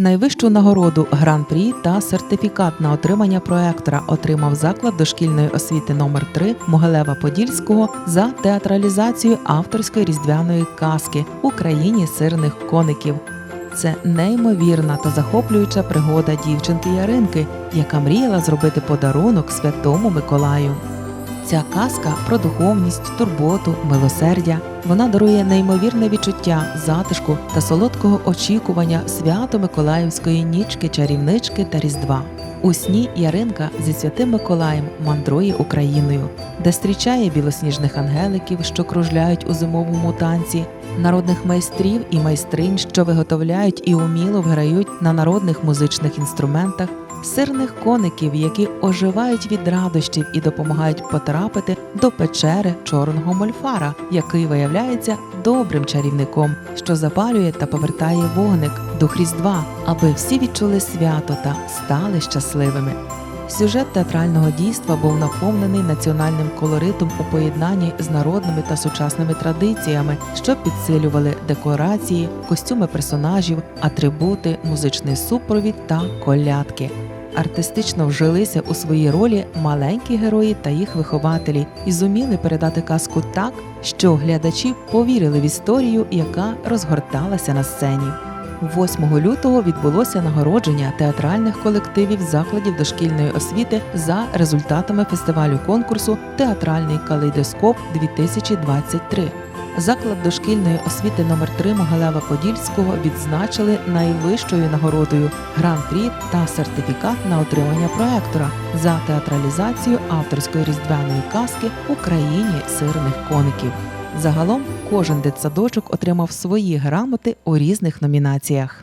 Найвищу нагороду гран-прі та сертифікат на отримання проектора отримав заклад дошкільної освіти номер 3 Могилева Подільського за театралізацію авторської різдвяної казки Україні сирних коників. Це неймовірна та захоплююча пригода дівчинки Яринки, яка мріяла зробити подарунок святому Миколаю. Ця казка про духовність, турботу, милосердя. Вона дарує неймовірне відчуття затишку та солодкого очікування свято Миколаївської нічки, чарівнички та Різдва. У сні Яринка зі святим Миколаєм мандрує Україною, де зустрічає білосніжних ангеликів, що кружляють у зимовому танці, народних майстрів і майстринь, що виготовляють і уміло вграють на народних музичних інструментах, сирних коників, які оживають від радощів і допомагають потрапити до печери чорного мольфара, який виявляється добрим чарівником, що запалює та повертає вогник до Різдва, аби всі відчули свято та стали щасливими. Сюжет театрального дійства був наповнений національним колоритом у поєднанні з народними та сучасними традиціями, що підсилювали декорації, костюми персонажів, атрибути, музичний супровід та колядки. Артистично вжилися у свої ролі маленькі герої та їх вихователі і зуміли передати казку так, що глядачі повірили в історію, яка розгорталася на сцені. 8 лютого відбулося нагородження театральних колективів закладів дошкільної освіти за результатами фестивалю конкурсу Театральний калейдоскоп 2023 Заклад дошкільної освіти номер 3 Могилева Подільського відзначили найвищою нагородою гран-прі та сертифікат на отримання проектора за театралізацію авторської різдвяної казки Україні сирних коників. Загалом кожен дитсадочок отримав свої грамоти у різних номінаціях.